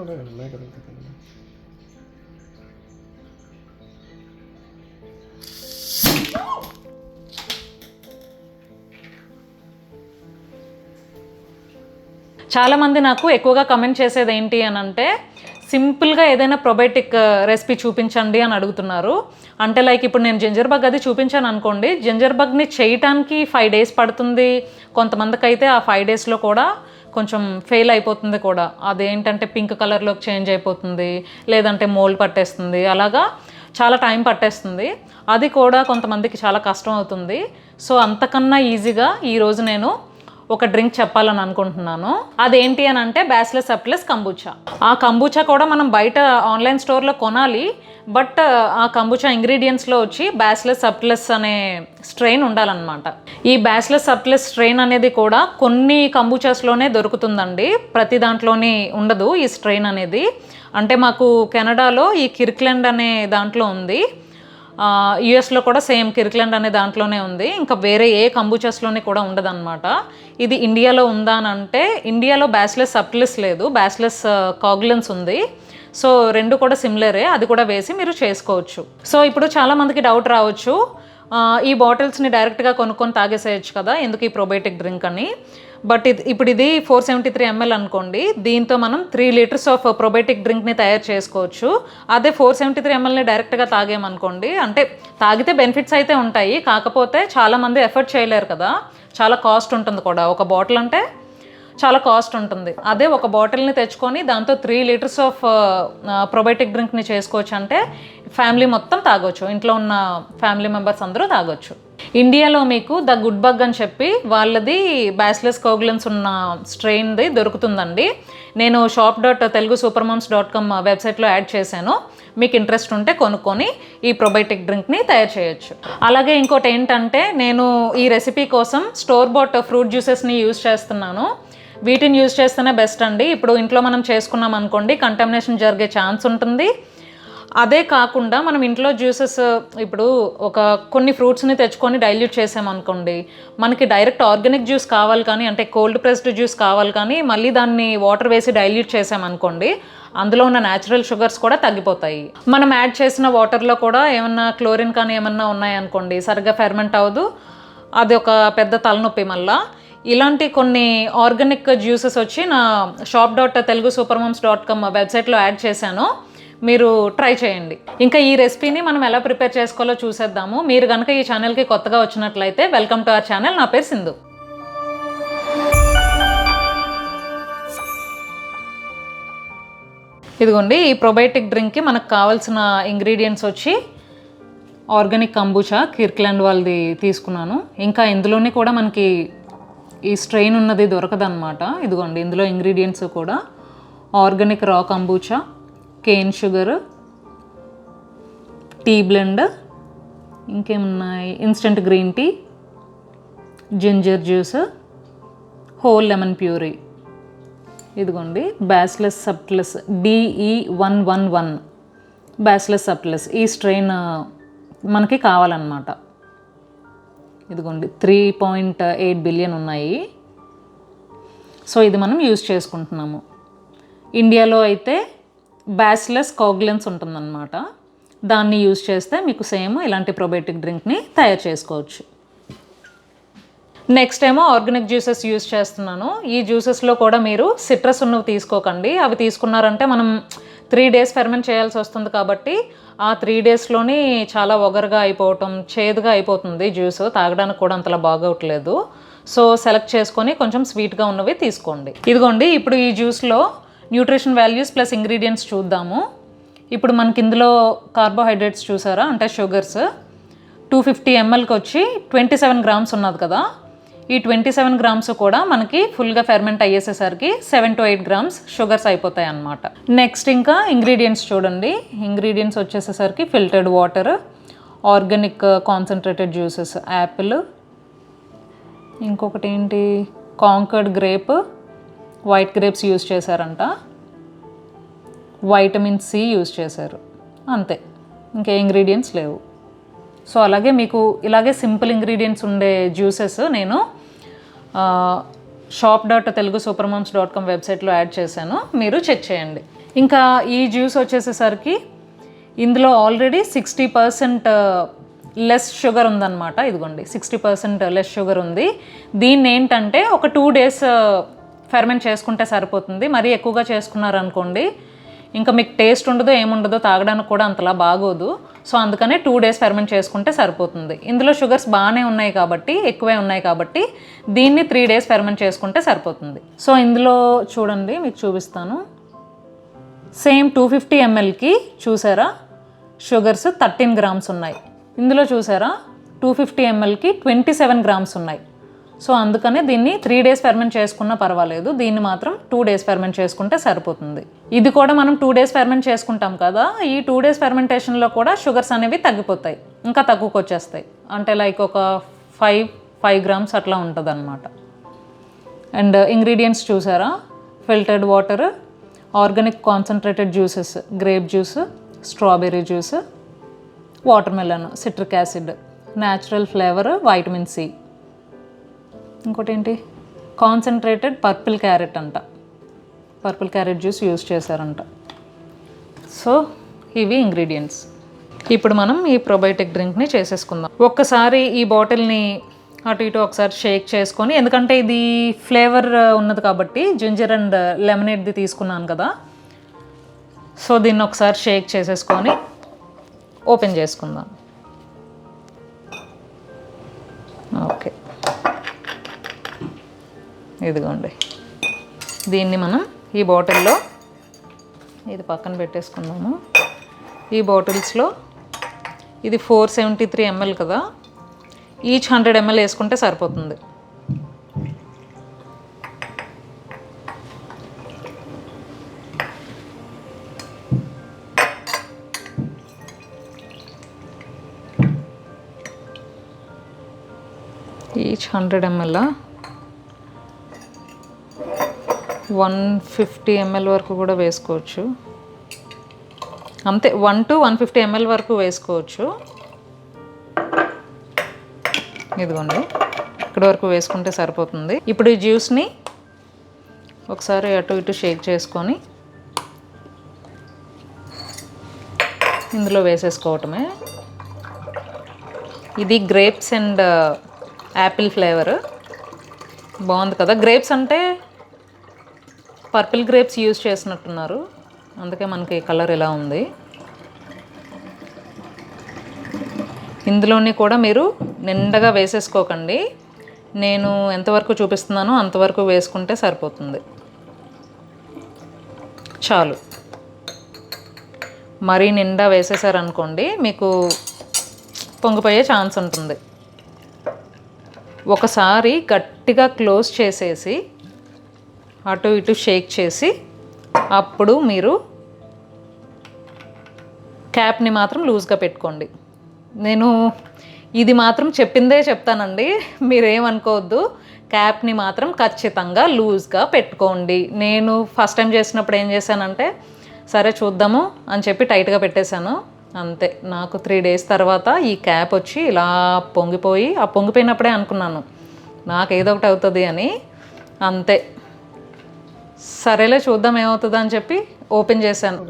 ఉన్నాయి కదా చాలామంది నాకు ఎక్కువగా కమెంట్ చేసేది ఏంటి అని అంటే సింపుల్గా ఏదైనా ప్రొబయోటిక్ రెసిపీ uh, చూపించండి అని అడుగుతున్నారు. అంటే లైక్ ఇప్పుడు నేను జింజర్ బగ్ అది చూపించాను అనుకోండి జింజర్ బగ్ని చేయటానికి ఫైవ్ డేస్ పడుతుంది. కొంతమందికి అయితే ఆ ఫైవ్ డేస్లో కూడా కొంచెం ఫెయిల్ అయిపోతుంది కూడా. అదేంటంటే పింక్ కలర్లోకి చేంజ్ అయిపోతుంది లేదంటే మోల్డ్ పట్టేస్తుంది. అలాగా చాలా టైం పట్టేస్తుంది. అది కూడా కొంతమందికి చాలా కష్టం అవుతుంది. సో అంతకన్నా ఈజీగా ఈరోజు నేను ఒక డ్రింక్ చెప్పాలని అనుకుంటున్నాను. అదేంటి అని అంటే బ్యాస్లెస్ అప్లెస్ కంబూచా ఆ కంబూచా కూడా మనం బయట ఆన్లైన్ స్టోర్లో కొనాలి. బట్ ఆ కంబూచా ఇంగ్రీడియంట్స్లో వచ్చి బ్యాస్లెస్ అప్లెస్ అనే స్ట్రెయిన్ ఉండాలన్నమాట. ఈ బ్యాస్లెస్ అప్లెస్ స్ట్రెయిన్ అనేది కూడా కొన్ని కంబూచాస్లోనే దొరుకుతుందండి. ప్రతి దాంట్లోనే ఉండదు ఈ స్ట్రెయిన్ అనేది. అంటే మాకు కెనడాలో ఈ కిర్క్లెండ్ అనే దాంట్లో ఉంది. యుఎస్లో కూడా సేమ్ కిర్క్లాండ్ అనే దాంట్లోనే ఉంది. ఇంకా వేరే ఏ కంబూచస్లోని కూడా ఉండదన్నమాట. ఇది ఇండియాలో ఉందా అని అంటే ఇండియాలో బ్యాస్లెస్ సప్లెస్ లేదు. బ్యాస్లెస్ కాగ్లెన్స్ ఉంది. సో రెండు కూడా సిమిలరే అది కూడా వేసి మీరు చేసుకోవచ్చు. సో ఇప్పుడు చాలామందికి డౌట్ రావచ్చు. ఈ బాటిల్స్ని డైరెక్ట్గా కొనుక్కొని తాగేసేయచ్చు కదా ఎందుకు ఈ ప్రొబయోటిక్ డ్రింక్ అని. బట్ ఇది ఇప్పుడు ఇది ఫోర్ సెవెంటీ త్రీ ఎంఎల్ అనుకోండి దీంతో మనం త్రీ లీటర్స్ ఆఫ్ ప్రొబయోటిక్ డ్రింక్ని తయారు చేసుకోవచ్చు. అదే ఫోర్ సెవెంటీ త్రీ ఎంఎల్ని డైరెక్ట్గా తాగేమనుకోండి అంటే తాగితే బెనిఫిట్స్ అయితే ఉంటాయి కాకపోతే చాలామంది ఎఫర్ట్ చేయలేరు కదా చాలా కాస్ట్ ఉంటుంది కూడా. ఒక బాటిల్ అంటే చాలా కాస్ట్ ఉంటుంది. అదే ఒక బాటిల్ని తెచ్చుకొని దాంతో త్రీ లీటర్స్ ఆఫ్ ప్రొబయోటిక్ డ్రింక్ని చేసుకోవచ్చు అంటే ఫ్యామిలీ మొత్తం తాగొచ్చు. ఇంట్లో ఉన్న ఫ్యామిలీ మెంబర్స్ అందరూ తాగొచ్చు. ఇండియాలో మీకు ద గుడ్ బగ్ అని చెప్పి వాళ్ళది బ్యాస్లెస్ కోగులెన్స్ ఉన్న స్ట్రెయిన్ది దొరుకుతుందండి. నేను shop dot Telugu super moms dot com వెబ్సైట్లో యాడ్ చేశాను. మీకు ఇంట్రెస్ట్ ఉంటే కొనుక్కొని ఈ ప్రొబయోటిక్ డ్రింక్ని తయారు చేయొచ్చు. అలాగే ఇంకోటి ఏంటంటే నేను ఈ రెసిపీ కోసం స్టోర్ బోట్ ఫ్రూట్ జ్యూసెస్ని యూజ్ చేస్తున్నాను. వీటిని యూజ్ చేస్తేనే బెస్ట్ అండి. ఇప్పుడు ఇంట్లో మనం చేసుకున్నాం అనుకోండి కంటామినేషన్ జరిగే ఛాన్స్ ఉంటుంది. అదే కాకుండా మనం ఇంట్లో జ్యూసెస్ ఇప్పుడు ఒక కొన్ని ఫ్రూట్స్ని తెచ్చుకొని డైల్యూట్ చేసామనుకోండి మనకి డైరెక్ట్ ఆర్గానిక్ జ్యూస్ కావాలి కానీ అంటే కోల్డ్ ప్రెస్డ్ జ్యూస్ కావాలి కానీ మళ్ళీ దాన్ని వాటర్ వేసి డైల్యూట్ చేసామనుకోండి అందులో ఉన్న న్యాచురల్ షుగర్స్ కూడా తగ్గిపోతాయి. మనం యాడ్ చేసిన వాటర్లో కూడా ఏమన్నా క్లోరిన్ కానీ ఏమన్నా ఉన్నాయనుకోండి సరిగ్గా ఫెర్మెంట్ అవ్వదు. అది ఒక పెద్ద తలనొప్పి మళ్ళీ. ఇలాంటి కొన్ని ఆర్గానిక్ జ్యూసెస్ వచ్చి నా shop dot Telugu super moms dot com వెబ్సైట్లో యాడ్ చేశాను. మీరు ట్రై చేయండి. ఇంకా ఈ రెసిపీని మనం ఎలా ప్రిపేర్ చేసుకోవాలో చూసేద్దాము. మీరు కనుక ఈ ఛానల్కి కొత్తగా వచ్చినట్లయితే వెల్కమ్ టు అవర్ ఛానల్. నా పేరు సింధు. ఇదిగోండి ఈ ప్రొబయోటిక్ డ్రింక్కి మనకు కావాల్సిన ఇంగ్రీడియంట్స్ వచ్చి ఆర్గానిక్ కంబూచా కిర్క్లాండ్ వాళ్ళది తీసుకున్నాను. ఇంకా ఇందులోనే కూడా మనకి ఈ స్ట్రెయిన్ ఉన్నది దొరకదన్నమాట. ఇదిగోండి ఇందులో ఇంగ్రీడియంట్స్ కూడా. Organic raw kombucha cane sugar tea blend ఇంకేమున్నాయి? Instant green tea ginger juice whole lemon puree ఇదిగోండి bacillus subtilis DE one one one bacillus subtilis ఈ స్ట్రెయిన్ మనకి కావాలన్నమాట. ఇదిగోండి త్రీ పాయింట్ ఎయిట్ బిలియన్ ఉన్నాయి. సో ఇది మనం యూజ్ చేసుకుంటున్నాము. ఇండియాలో అయితే బ్యాస్లెస్ కాగ్లెన్స్ ఉంటుందన్నమాట. దాన్ని యూజ్ చేస్తే మీకు సేమ్ ఇలాంటి ప్రొబయోటిక్ డ్రింక్ని తయారు చేసుకోవచ్చు. నెక్స్ట్ ఏమో ఆర్గానిక్ జ్యూసెస్ యూస్ చేస్తున్నాను. ఈ జ్యూసెస్లో కూడా మీరు సిట్రస్ ఉన్నవి తీసుకోకండి. అవి తీసుకున్నారంటే మనం త్రీ డేస్ ఫెర్మెంట్ చేయాల్సి వస్తుంది కాబట్టి ఆ త్రీ డేస్లోని చాలా ఒగరుగా అయిపోవటం చేదుగా అయిపోతుంది జ్యూస్. తాగడానికి కూడా అంతలా బాగోట్లేదు. సో సెలెక్ట్ చేసుకొని కొంచెం స్వీట్గా ఉన్నవి తీసుకోండి. ఇదిగోండి ఇప్పుడు ఈ జ్యూస్లో న్యూట్రిషన్ వాల్యూస్ ప్లస్ ఇంగ్రీడియంట్స్ చూద్దాము. ఇప్పుడు మనకి ఇందులో కార్బోహైడ్రేట్స్ చూసారా? అంటే షుగర్స్. టూ ఫిఫ్టీ ఎంఎల్కి వచ్చి ట్వంటీ సెవెన్ గ్రామ్స్ ఉన్నది కదా. ఈ ట్వంటీ సెవెన్ గ్రామ్స్ కూడా మనకి ఫుల్గా ferment అయ్యేసేసరికి seven to eight grams sugars అయిపోతాయి అన్నమాట నెక్స్ట్ ఇంకా ఇంగ్రీడియంట్స్ చూడండి. Ingredients వచ్చేసేసరికి filtered water organic concentrated juices apple ఇంకొకటి ఏంటి? Concord grape white grapes use చేశారంట. వైటమిన్ సి యూజ్ చేశారు. అంతే. ఇంకే ఇంగ్రీడియంట్స్ లేవు. సో అలాగే మీకు ఇలాగే సింపుల్ ఇంగ్రీడియంట్స్ ఉండే జ్యూసెస్ నేను shop dot Telugu super moms dot com వెబ్సైట్లో యాడ్ చేశాను. మీరు చెక్ చేయండి. ఇంకా ఈ జ్యూస్ వచ్చేసేసరికి ఇందులో already sixty percent less sugar ఉందన్నమాట. ఇదిగోండి సిక్స్టీ పర్సెంట్ లెస్ షుగర్ ఉంది. దీన్ని ఏంటంటే ఒక టూ డేస్ ఫెర్మెంట్ చేసుకుంటే సరిపోతుంది. మరీ ఎక్కువగా చేసుకున్నారనుకోండి ఇంకా మీకు టేస్ట్ ఉండదో ఏముండదో తాగడానికి కూడా అంతలా బాగోదు. సో అందుకనే టూ డేస్ ఫెర్మెంట్ చేసుకుంటే సరిపోతుంది. ఇందులో షుగర్స్ బాగానే ఉన్నాయి కాబట్టి ఎక్కువే ఉన్నాయి కాబట్టి దీన్ని త్రీ డేస్ ఫెర్మెంట్ చేసుకుంటే సరిపోతుంది. సో ఇందులో చూడండి మీకు చూపిస్తాను. సేమ్ టూ ఫిఫ్టీ ఎంఎల్కి చూసారా? షుగర్స్ థర్టీన్ గ్రామ్స్ ఉన్నాయి. ఇందులో చూసారా? టూ ఫిఫ్టీ ఎంఎల్కి ట్వంటీ సెవెన్ గ్రామ్స్ ఉన్నాయి. సో అందుకనే దీన్ని త్రీ డేస్ ఫెర్మెంట్ చేసుకున్నా పర్వాలేదు. దీన్ని మాత్రం టూ డేస్ ఫెర్మెంట్ చేసుకుంటే సరిపోతుంది. ఇది కూడా మనం టూ డేస్ ఫెర్మెంట్ చేసుకుంటాం కదా ఈ టూ డేస్ ఫెర్మెంటేషన్లో కూడా షుగర్స్ అనేవి తగ్గిపోతాయి. ఇంకా తక్కువకి వచ్చేస్తాయి అంటే లైక్ ఒక ఫైవ్ ఫైవ్ గ్రామ్స్ అట్లా ఉంటుంది అనమాట అండ్ ఇంగ్రీడియంట్స్ చూసారా? Filtered water organic concentrated juices grape juice strawberry juice water melon citric acid natural flavour vitamin C ఇంకోటి ఏంటి కాన్సన్ట్రేటెడ్ పర్పుల్ క్యారెట్ అంట. పర్పుల్ క్యారెట్ జ్యూస్ యూస్ చేశారంట. సో ఇవి ఇంగ్రీడియంట్స్ ఇప్పుడు మనం ఈ ప్రొబయోటిక్ డ్రింక్ని చేసేసుకుందాం. ఒక్కసారి ఈ బాటిల్ని అటు ఇటు ఒకసారి షేక్ చేసుకొని ఎందుకంటే ఇది ఫ్లేవర్ ఉన్నది కాబట్టి జింజర్ అండ్ లెమనేడ్ది తీసుకున్నాను కదా. సో దీన్ని ఒకసారి షేక్ చేసేసుకొని ఓపెన్ చేసుకుందాం. ఇదిగోండి. దీన్ని మనం ఈ బాటిల్లో ఇది పక్కన పెట్టేసుకుందాము. ఈ బాటిల్స్లో ఇది ఫోర్ సెవెంటీ త్రీ ఎంఎల్ కదా. ఈచ్ హండ్రెడ్ ఎంఎల్ వేసుకుంటే సరిపోతుంది. Each hundred ml one fifty ml వరకు కూడా వేసుకోవచ్చు. అంతే one to one fifty ml వరకు వేసుకోవచ్చు. ఇదిగోండి ఇక్కడ వరకు వేసుకుంటే సరిపోతుంది. ఇప్పుడు ఈ జ్యూస్ని ఒకసారి అటు ఇటు షేక్ చేసుకొని ఇందులో వేసేసుకోవటమే. ఇది గ్రేప్స్ అండ్ యాపిల్ ఫ్లేవర్. బాగుంది కదా గ్రేప్స్ అంటే పర్పుల్ గ్రేప్స్ యూజ్ చేసినట్టున్నారు. అందుకే మనకి కలర్ ఇలా ఉంది. ఇందులోని కూడా మీరు నిండగా వేసేసుకోకండి. నేను ఎంతవరకు చూపిస్తున్నానో అంతవరకు వేసుకుంటే సరిపోతుంది. చాలు. మరీ నిండా వేసేసారనుకోండి మీకు పొంగిపోయే ఛాన్స్ ఉంటుంది. ఒకసారి గట్టిగా క్లోజ్ చేసేసి అటు ఇటు షేక్ చేసి అప్పుడు మీరు క్యాప్ని మాత్రం లూజ్గా పెట్టుకోండి. నేను ఇది మాత్రం చెప్పిందే చెప్తానండి. మీరేమనుకోవద్దు. క్యాప్ని మాత్రం ఖచ్చితంగా లూజ్గా పెట్టుకోండి. నేను ఫస్ట్ టైం చేసినప్పుడు ఏం చేశానంటే సరే చూద్దాము అని చెప్పి టైట్గా పెట్టేశాను. అంతే. నాకు త్రీ డేస్ తర్వాత ఈ క్యాప్ వచ్చి ఇలా పొంగిపోయి ఆ పొంగిపోయినప్పుడే అనుకున్నాను. నాకు ఏదో ఒకటి అవుతుంది అని. అంతే. సరేలే చూద్దాం ఏమవుతుందో అని చెప్పి ఓపెన్ చేశాను.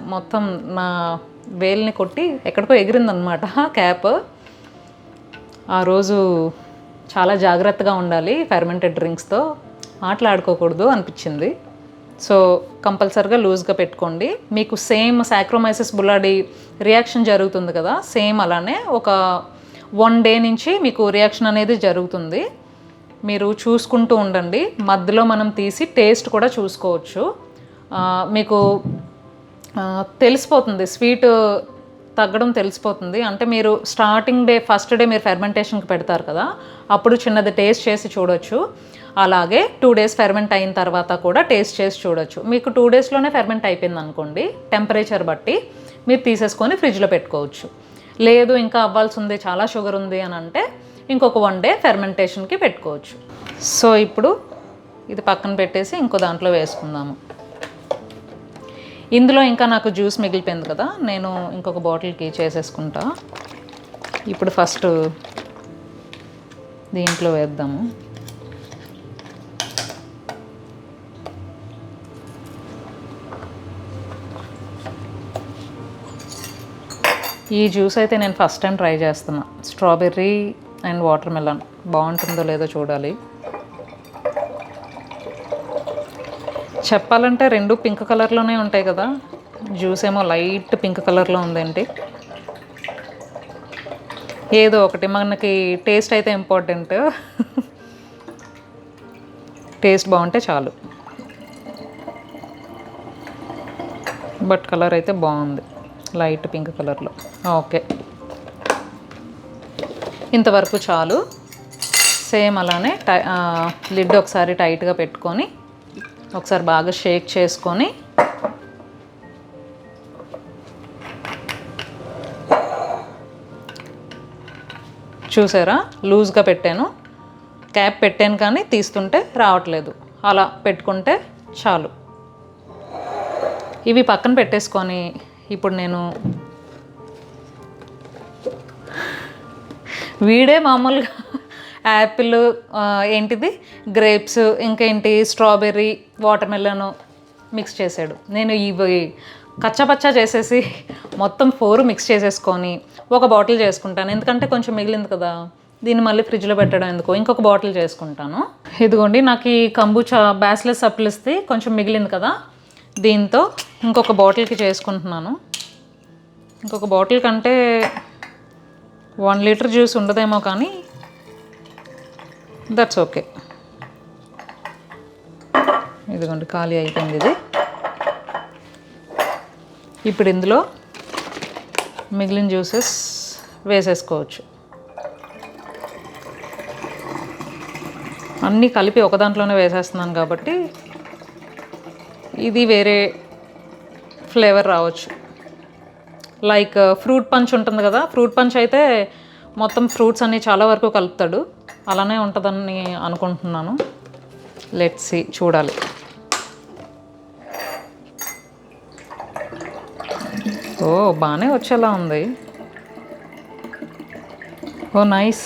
మొత్తం నా వేల్ని కొట్టి ఎక్కడికో ఎగిరిందనమాట క్యాప్. ఆ రోజు చాలా జాగ్రత్తగా ఉండాలి ఫెర్మెంటెడ్ డ్రింక్స్తో ఆటలాడుకోకూడదు అనిపించింది. సో కంపల్సరిగా లూజ్గా పెట్టుకోండి. మీకు సేమ్ సాక్రోమైసిస్ బుల్లాడి రియాక్షన్ జరుగుతుంది కదా సేమ్ అలానే ఒక వన్ డే నుంచి మీకు రియాక్షన్ అనేది జరుగుతుంది. మీరు చూసుకుంటూ ఉండండి. మధ్యలో మనం తీసి టేస్ట్ కూడా చూసుకోవచ్చు. మీకు తెలిసిపోతుంది. స్వీట్ తగ్గడం తెలిసిపోతుంది. అంటే మీరు స్టార్టింగ్ డే ఫస్ట్ డే మీరు ఫెర్మెంటేషన్కి పెడతారు కదా అప్పుడు చిన్నది టేస్ట్ చేసి చూడొచ్చు. అలాగే టూ డేస్ ఫెర్మెంట్ అయిన తర్వాత కూడా టేస్ట్ చేసి చూడొచ్చు. మీకు టూ డేస్లోనే ఫెర్మెంట్ అయిపోయింది అనుకోండి టెంపరేచర్ బట్టి మీరు తీసేసుకొని ఫ్రిడ్జ్లో పెట్టుకోవచ్చు. లేదు ఇంకా అవ్వాల్సి ఉంది చాలా షుగర్ ఉంది అని అంటే ఇంకొక వన్ డే ఫెర్మెంటేషన్కి పెట్టుకోవచ్చు. సో ఇప్పుడు ఇది పక్కన పెట్టేసి ఇంకో దాంట్లో వేసుకుందాము. ఇందులో ఇంకా నాకు జ్యూస్ మిగిలిపోయింది కదా నేను ఇంకొక బాటిల్కి చేసేసుకుంటా. ఇప్పుడు ఫస్ట్ దీంట్లో వేద్దాము. ఈ జ్యూస్ అయితే నేను ఫస్ట్ టైం ట్రై చేస్తున్నా. స్ట్రాబెర్రీ అండ్ వాటర్ మెలన్ బాగుంటుందో లేదో చూడాలి. చెప్పాలంటే రెండు పింక్ కలర్లోనే ఉంటాయి కదా. జ్యూస్ ఏమో లైట్ పింక్ కలర్లో ఉందేంటి? ఏదో ఒకటి మనకి టేస్ట్ అయితే ఇంపార్టెంట్. టేస్ట్ బాగుంటే చాలు. బట్ కలర్ అయితే బాగుంది. లైట్ పింక్ కలర్లో. ఓకే. ఇంతవరకు చాలు. సేమ్ అలానే టై లిడ్ ఒకసారి టైట్గా పెట్టుకొని ఒకసారి బాగా షేక్ చేసుకొని చూసారా? లూజ్గా పెట్టాను. క్యాప్ పెట్టాను కానీ తీస్తుంటే రావట్లేదు. అలా పెట్టుకుంటే చాలు. ఇవి పక్కన పెట్టేసుకొని ఇప్పుడు నేను వీడే మామూలుగా యాపిల్ ఏంటిది? గ్రేప్స్ ఇంకేంటి స్ట్రాబెర్రీ వాటర్ మెలన్ మిక్స్ చేసాడు నేను ఇవి కచ్చపచ్చ చేసేసి మొత్తం ఫోర్ మిక్స్ చేసేసుకొని ఒక బాటిల్ చేసుకుంటాను. ఎందుకంటే కొంచెం మిగిలింది కదా. దీన్ని మళ్ళీ ఫ్రిడ్జ్లో పెట్టడం ఎందుకో? ఇంకొక బాటిల్ చేసుకుంటాను. ఇదిగోండి నాకు ఈ కంబూచా బ్యాస్లెస్ సప్లిస్తే కొంచెం మిగిలింది కదా. దీంతో ఇంకొక బాటిల్కి చేసుకుంటున్నాను. ఇంకొక బాటిల్ కంటే వన్ లీటర్ జ్యూస్ ఉండదేమో కానీ దట్స్ ఓకే ఇదిగోండి ఖాళీ అయిపోయింది ఇది. ఇప్పుడు ఇందులో మిగిలిన జ్యూసెస్ వేసేసుకోవచ్చు. అన్నీ కలిపి ఒక దాంట్లోనే వేసేస్తున్నాను కాబట్టి ఇది వేరే ఫ్లేవర్ రావచ్చు. లైక్ ఫ్రూట్ పంచ్ ఉంటుంది కదా ఫ్రూట్ పంచ్ అయితే మొత్తం ఫ్రూట్స్ అన్నీ చాలా వరకు కలుపుతాడు. అలానే ఉంటుందని అనుకుంటున్నాను. లెట్స్ చూడాలి. ఓ బాగానే వచ్చేలా ఉంది. ఓ నైస్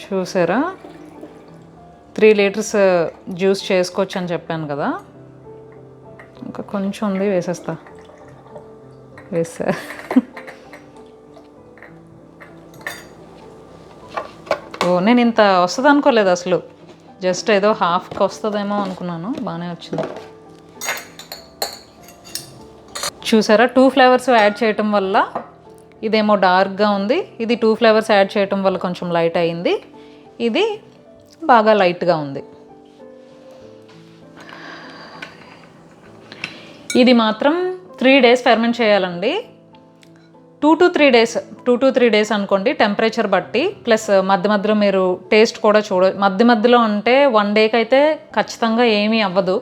చూసారా? త్రీ లీటర్స్ uh, జ్యూస్ చేసుకోవచ్చు అని చెప్పాను కదా. ఇంకా కొంచెం ఉంది వేసేస్తా. వేసా ఓ నేను ఇంత వస్తుంది అనుకోలేదు అసలు. జస్ట్ ఏదో హాఫ్కి వస్తుందేమో అనుకున్నాను బాగానే వచ్చింది. చూసారా టూ ఫ్లేవర్స్ యాడ్ చేయటం వల్ల ఇదేమో డార్క్గా ఉంది. ఇది టూ ఫ్లేవర్స్ యాడ్ చేయటం వల్ల కొంచెం లైట్ అయింది. ఇది బాగా లైట్గా ఉంది. ఇది మాత్రం త్రీ డేస్ ఫెర్మెంట్ చేయాలండి. Two to three days two to three days అనుకోండి టెంపరేచర్ బట్టి ప్లస్ మధ్య మధ్యలో మీరు టేస్ట్ కూడా చూడ మధ్య మధ్యలో అంటే వన్ డేకి అయితే ఖచ్చితంగా ఏమీ అవ్వదు.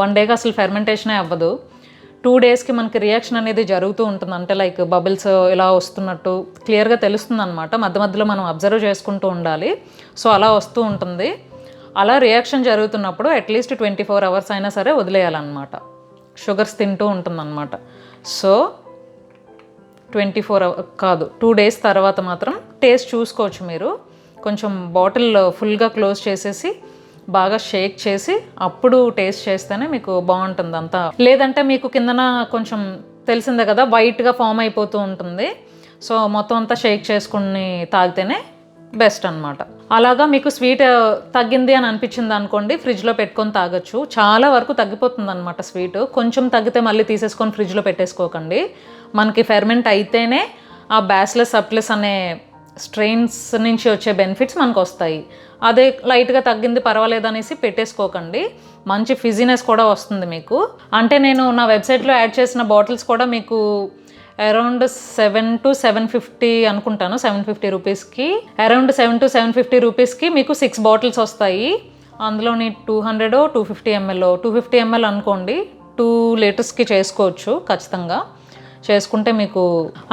వన్ డేకి అసలు ఫెర్మెంటేషనే అవ్వదు. టూ డేస్కి మనకి రియాక్షన్ అనేది జరుగుతూ ఉంటుంది. అంటే లైక్ బబుల్స్ ఇలా వస్తున్నట్టు క్లియర్గా తెలుస్తుంది అనమాట మధ్య మధ్యలో మనం అబ్జర్వ్ చేసుకుంటూ ఉండాలి. సో అలా వస్తూ ఉంటుంది. అలా రియాక్షన్ జరుగుతున్నప్పుడు అట్లీస్ట్ ట్వంటీ ఫోర్ అవర్స్ అయినా సరే వదిలేయాలన్నమాట. షుగర్స్ తింటూ ఉంటుందన్నమాట. సో ట్వంటీ ఫోర్ కాదు టూ డేస్ తర్వాత మాత్రం టేస్ట్ చూసుకోవచ్చు మీరు. కొంచెం బాటిల్ ఫుల్గా క్లోజ్ చేసేసి బాగా షేక్ చేసి అప్పుడు టేస్ట్ చేస్తేనే మీకు బాగుంటుంది అంతా. లేదంటే మీకు కిందన కొంచెం తెలిసిందే కదా వైట్గా ఫామ్ అయిపోతూ ఉంటుంది. సో మొత్తం అంతా షేక్ చేసుకుని తాగితేనే బెస్ట్ అనమాట అలాగా మీకు స్వీట్ తగ్గింది అని అనిపించింది అనుకోండి ఫ్రిడ్జ్లో పెట్టుకొని తాగొచ్చు. చాలా వరకు తగ్గిపోతుంది అనమాట స్వీట్. కొంచెం తగ్గితే మళ్ళీ తీసేసుకొని ఫ్రిడ్జ్లో పెట్టేసుకోకండి. మనకి ఫెర్మెంట్ అయితేనే ఆ బ్యాస్లెస్ సప్లెస్ అనే స్ట్రెయిన్స్ నుంచి వచ్చే బెనిఫిట్స్ మనకు వస్తాయి అదే లైట్గా తగ్గింది పర్వాలేదు అనేసి పెట్టేసుకోకండి. మంచి ఫిజినెస్ కూడా వస్తుంది మీకు. అంటే నేను నా వెబ్సైట్లో యాడ్ చేసిన బాటిల్స్ కూడా మీకు around seven to seven fifty అనుకుంటాను సెవెన్ ఫిఫ్టీ రూపీస్కి. Around seven to seven fifty రూపీస్కి మీకు సిక్స్ బాటిల్స్ వస్తాయి. అందులోని two hundred two fifty ml two fifty ml అనుకోండి టూ లీటర్స్కి చేసుకోవచ్చు ఖచ్చితంగా. చేసుకుంటే మీకు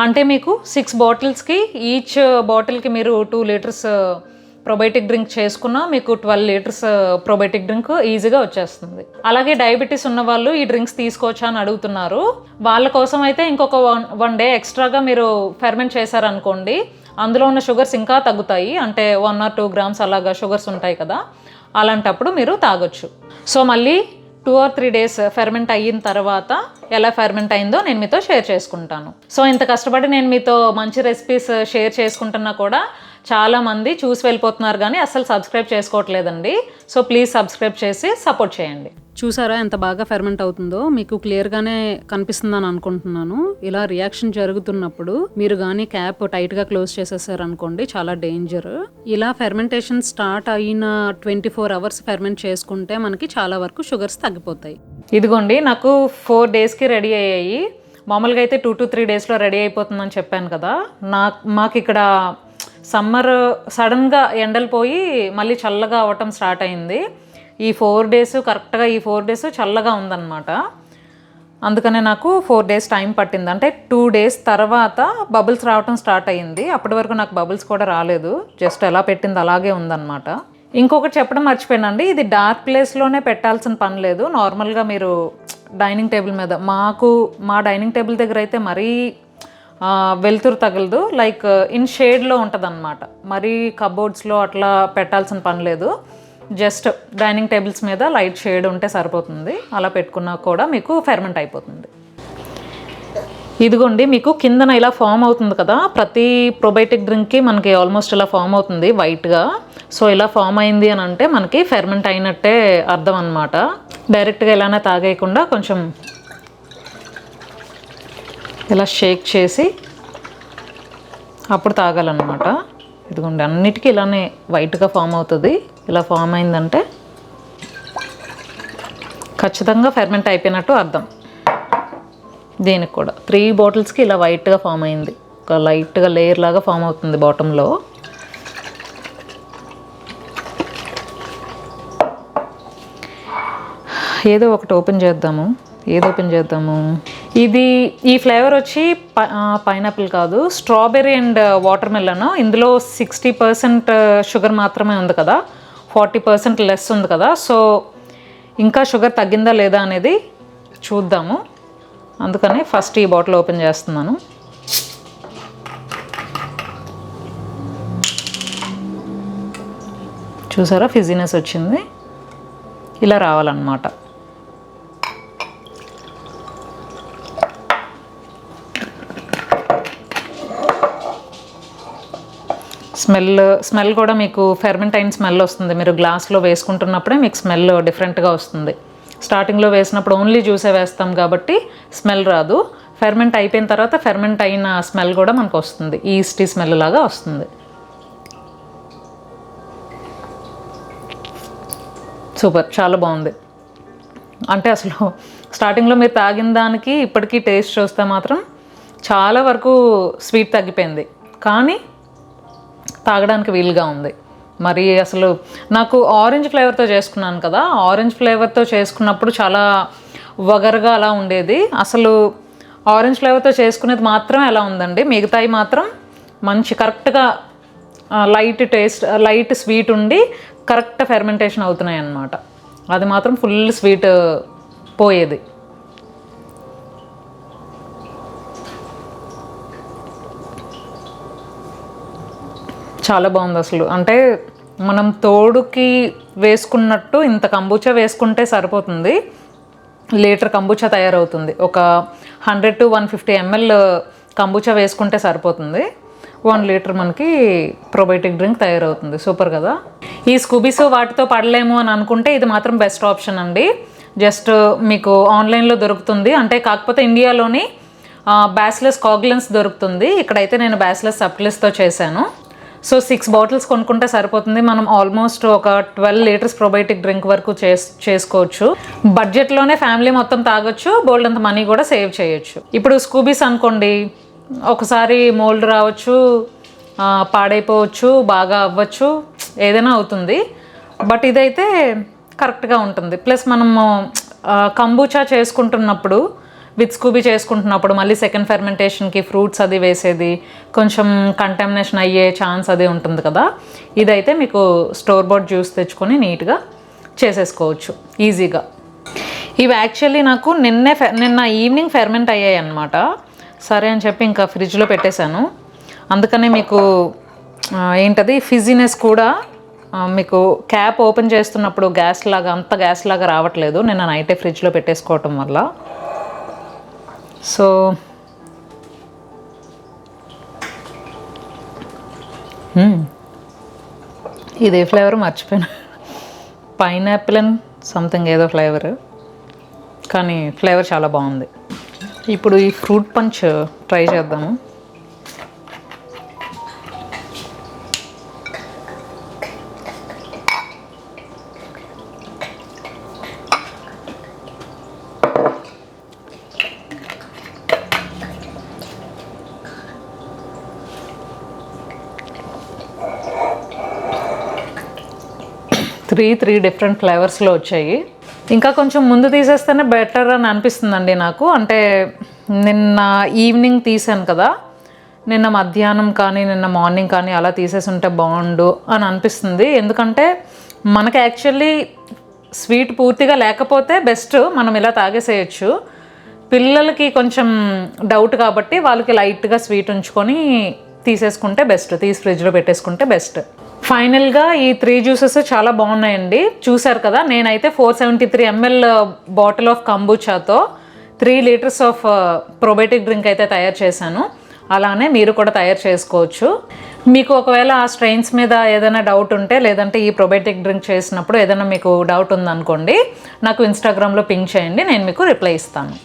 అంటే మీకు సిక్స్ బాటిల్స్కి ఈచ్ బాటిల్కి మీరు టూ లీటర్స్ ప్రొబయోటిక్ డ్రింక్ చేసుకున్నా మీకు ట్వెల్వ్ లీటర్స్ ప్రొబయోటిక్ డ్రింక్ ఈజీగా వచ్చేస్తుంది. అలాగే డయాబెటీస్ ఉన్న వాళ్ళు ఈ డ్రింక్స్ తీసుకోవచ్చా అని అడుగుతున్నారు. వాళ్ళ కోసం అయితే ఇంకొక వన్ వన్ డే ఎక్స్ట్రాగా మీరు ఫెర్మెంట్ చేశారనుకోండి అందులో ఉన్న షుగర్స్ ఇంకా తగ్గుతాయి. అంటే వన్ ఆర్ టూ గ్రామ్స్ అలాగా షుగర్స్ ఉంటాయి కదా అలాంటప్పుడు మీరు తాగొచ్చు. సో మళ్ళీ two or three days ferment అయిన తర్వాత ఎలా ఫెర్మెంట్ అయిందో నేను మీతో షేర్ చేసుకుంటాను. సో ఇంత కష్టపడి నేను మీతో మంచి రెసిపీస్ షేర్ చేసుకుంటున్నా కూడా చాలా మంది చూసి వెళ్ళిపోతున్నారు కానీ అసలు సబ్స్క్రైబ్ చేసుకోవట్లేదండి. సో ప్లీజ్ సబ్స్క్రైబ్ చేసి సపోర్ట్ చేయండి. చూసారా ఎంత బాగా ఫెర్మెంట్ అవుతుందో? మీకు క్లియర్గానే కనిపిస్తుందని అనుకుంటున్నాను. ఇలా రియాక్షన్ జరుగుతున్నప్పుడు మీరు కానీ క్యాప్ టైట్గా క్లోజ్ చేసేసారనుకోండి చాలా డేంజర్. ఇలా ఫెర్మెంటేషన్ స్టార్ట్ అయిన ట్వంటీ ఫోర్ అవర్స్ ఫెర్మెంట్ చేసుకుంటే మనకి చాలా వరకు షుగర్స్ తగ్గిపోతాయి. ఇదిగోండి నాకు ఫోర్ డేస్కి రెడీ అయ్యాయి. మామూలుగా అయితే టూ టు త్రీ డేస్లో రెడీ అయిపోతుందని చెప్పాను కదా. నాకు మాకు ఇక్కడ సమ్మర్ సడన్గా ఎండలు పోయి మళ్ళీ చల్లగా అవ్వటం స్టార్ట్ అయింది. ఈ ఫోర్ డేస్ కరెక్ట్గా ఈ ఫోర్ డేస్ చల్లగా ఉందన్నమాట. అందుకనే నాకు ఫోర్ డేస్ టైం పట్టింది. అంటే టూ డేస్ తర్వాత బబుల్స్ రావటం స్టార్ట్ అయ్యింది అప్పటి వరకు నాకు బబుల్స్ కూడా రాలేదు. జస్ట్ ఎలా పెట్టింది అలాగే ఉందన్నమాట. ఇంకొకటి చెప్పడం మర్చిపోయానండి. ఇది డార్క్ ప్లేస్లోనే పెట్టాల్సిన పని లేదు. నార్మల్గా మీరు డైనింగ్ టేబుల్ మీద మాకు మా డైనింగ్ టేబుల్ దగ్గర అయితే మరీ వెలుతురు తగలదు. లైక్ ఇన్ షేడ్లో ఉంటుంది అనమాట మరీ కబోర్డ్స్లో అట్లా పెట్టాల్సిన పని లేదు. జస్ట్ డైనింగ్ టేబుల్స్ మీద లైట్ షేడ్ ఉంటే సరిపోతుంది. అలా పెట్టుకున్నా కూడా మీకు ఫెర్మెంట్ అయిపోతుంది. ఇదిగోండి మీకు కిందన ఇలా ఫామ్ అవుతుంది కదా. ప్రతి ప్రొబయోటిక్ డ్రింక్కి మనకి ఆల్మోస్ట్ ఇలా ఫామ్ అవుతుంది వైట్గా సో ఇలా ఫామ్ అయింది అని అంటే మనకి ఫెర్మెంట్ అయినట్టే అర్థం అనమాట డైరెక్ట్గా ఇలానే తాగేయకుండా కొంచెం ఇలా షేక్ చేసి అప్పుడు తాగాలన్నమాట. ఇదిగోండి అన్నిటికీ ఇలానే వైట్గా ఫామ్ అవుతుంది. ఇలా ఫామ్ అయిందంటే ఖచ్చితంగా ఫెర్మెంట్ అయిపోయినట్టు అర్థం. దీనికి కూడా. త్రీ బాటిల్స్కి ఇలా వైట్గా ఫామ్ అయింది. ఒక లైట్గా లేయర్ లాగా ఫామ్ అవుతుంది బాటంలో. ఏదో ఒకటి ఓపెన్ చేద్దాము. ఏది ఓపెన్ చేద్దాము? ఇది ఈ ఫ్లేవర్ వచ్చి పైనాపిల్ కాదు. స్ట్రాబెర్రీ అండ్ వాటర్ మెలన్ ఇందులో సిక్స్టీ పర్సెంట్ షుగర్ మాత్రమే ఉంది కదా. ఫార్టీ పర్సెంట్ లెస్ ఉంది కదా. సో ఇంకా షుగర్ తగ్గిందా లేదా అనేది చూద్దాము. అందుకని ఫస్ట్ ఈ బాటిల్ ఓపెన్ చేస్తున్నాను. చూసారా? ఫిజినెస్ వచ్చింది. ఇలా రావాలన్నమాట. స్మెల్ స్మెల్ కూడా మీకు ఫెర్మెంట్ అయిన స్మెల్ వస్తుంది. మీరు గ్లాస్లో వేసుకుంటున్నప్పుడే మీకు స్మెల్ డిఫరెంట్గా వస్తుంది. స్టార్టింగ్లో వేసినప్పుడు ఓన్లీ జ్యూసే వేస్తాం కాబట్టి స్మెల్ రాదు. ఫెర్మెంట్ అయిపోయిన తర్వాత ఫెర్మెంట్ అయిన స్మెల్ కూడా మనకు వస్తుంది. ఈస్టీ స్మెల్ లాగా వస్తుంది. సూపర్. చాలా బాగుంది. అంటే అసలు స్టార్టింగ్లో మీరు తాగిన దానికి ఇప్పటికీ టేస్ట్ చూస్తే మాత్రం చాలా వరకు స్వీట్ తగ్గిపోయింది. కానీ తాగడానికి వీలుగా ఉంది. మరి అసలు నాకు ఆరెంజ్ ఫ్లేవర్తో చేసుకున్నాను కదా ఆరెంజ్ ఫ్లేవర్తో చేసుకున్నప్పుడు చాలా వగరగా అలా ఉండేది. అసలు ఆరెంజ్ ఫ్లేవర్తో చేసుకునేది మాత్రం ఎలా ఉందండి? మిగతాయి మాత్రం మంచి కరెక్ట్గా లైట్ టేస్ట్ లైట్ స్వీట్ ఉండి కరెక్ట్ ఫెర్మెంటేషన్ అవుతున్నాయి అన్నమాట అది మాత్రం ఫుల్ స్వీట్ పోయేది. చాలా బాగుంది అసలు. అంటే మనం తోడుకి వేసుకున్నట్టు ఇంత కంబూచా వేసుకుంటే సరిపోతుంది. లీటర్ కంబూచా తయారవుతుంది. ఒక hundred to one fifty ML kombucha వేసుకుంటే సరిపోతుంది. వన్ లీటర్ మనకి ప్రొబయోటిక్ డ్రింక్ తయారవుతుంది. సూపర్ కదా? ఈ స్కూబీస్ వాటితో పడలేము అని అనుకుంటే ఇది మాత్రం బెస్ట్ ఆప్షన్ అండి. జస్ట్ మీకు ఆన్లైన్లో దొరుకుతుంది. అంటే కాకపోతే ఇండియాలోని బ్యాస్లెస్ కాగ్లెన్స్ దొరుకుతుంది. ఇక్కడైతే నేను బ్యాస్లెస్ సప్లెస్తో చేశాను. సో సిక్స్ బాటిల్స్ కొనుక్కుంటే సరిపోతుంది. మనం ఆల్మోస్ట్ ఒక ట్వెల్వ్ లీటర్స్ ప్రొబయోటిక్ డ్రింక్ వరకు చేసుకోవచ్చు. బడ్జెట్లోనే ఫ్యామిలీ మొత్తం తాగొచ్చు. బోల్డ్ అంత మనీ కూడా సేవ్ చేయొచ్చు. ఇప్పుడు స్కూబీస్ అనుకోండి ఒకసారి మోల్డ్ రావచ్చు పాడైపోవచ్చు బాగా అవ్వచ్చు ఏదైనా అవుతుంది. బట్ ఇదైతే కరెక్ట్గా ఉంటుంది. ప్లస్ మనము కంబూచా చేసుకుంటున్నప్పుడు విత్ స్కూబీ చేసుకుంటున్నప్పుడు మళ్ళీ సెకండ్ ఫెర్మెంటేషన్కి ఫ్రూట్స్ అది వేసేది కొంచెం కంటామినేషన్ అయ్యే ఛాన్స్ అది ఉంటుంది కదా. ఇదైతే మీకు స్టోర్ బోర్డ్ జ్యూస్ తెచ్చుకొని నీట్గా చేసేసుకోవచ్చు ఈజీగా. ఇవి యాక్చువల్లీ నాకు నిన్నే ఫె నిన్న ఈవినింగ్ ఫెర్మెంట్ అయ్యాయి అనమాట సరే అని చెప్పి ఇంకా ఫ్రిడ్జ్లో పెట్టేశాను. అందుకనే మీకు ఏంటది ఫిజినెస్ కూడా మీకు క్యాప్ ఓపెన్ చేస్తున్నప్పుడు గ్యాస్ లాగా అంత గ్యాస్ లాగా రావట్లేదు. నిన్న నైటే ఫ్రిడ్జ్లో పెట్టేసుకోవటం వల్ల. సో ఇదే ఫ్లేవర్ మర్చిపోయాను. పైనాపిల్ అండ్ సంథింగ్ ఏదో ఫ్లేవర్. కానీ ఫ్లేవర్ చాలా బాగుంది. ఇప్పుడు ఈ ఫ్రూట్ పంచ్ ట్రై చేద్దాము. త్రీ త్రీ డిఫరెంట్ ఫ్లేవర్స్లో వచ్చాయి. ఇంకా కొంచెం ముందు తీసేస్తేనే బెటర్ అని అనిపిస్తుందండి నాకు. అంటే నిన్న ఈవినింగ్ తీసాను కదా. నిన్న మధ్యాహ్నం కానీ నిన్న మార్నింగ్ కానీ అలా తీసేసి ఉంటే బాగుండు అని అనిపిస్తుంది. ఎందుకంటే మనకి యాక్చువల్లీ స్వీట్ పూర్తిగా లేకపోతే బెస్ట్ మనం ఇలా తాగేసేయచ్చు. పిల్లలకి కొంచెం డౌట్ కాబట్టి వాళ్ళకి లైట్గా స్వీట్ ఉంచుకొని తీసేసుకుంటే బెస్ట్ తీసి ఫ్రిడ్జ్లో పెట్టేసుకుంటే బెస్ట్. ఫైనల్గా ఈ త్రీ జ్యూసెస్ చాలా బాగున్నాయండి. చూసారు కదా నేనైతే four seventy three ml bottle of కంబూచాతో three litres of probiotic drink అయితే తయారు చేశాను. అలానే మీరు కూడా తయారు చేసుకోవచ్చు. మీకు ఒకవేళ ఆ స్ట్రెయిన్స్ మీద ఏదైనా డౌట్ ఉంటే లేదంటే ఈ ప్రొబయోటిక్ డ్రింక్ చేసినప్పుడు ఏదైనా మీకు డౌట్ ఉందనుకోండి నాకు ఇన్స్టాగ్రామ్లో పింక్ చేయండి నేను మీకు రిప్లై ఇస్తాను.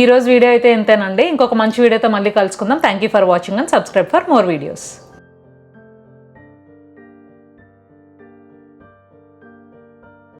ఈరోజు వీడియో అయితే ఇంతేనండి. ఇంకొక మంచి వీడియోతో మళ్ళీ కలుసుకుందాం. Thank you for watching and subscribe for more videos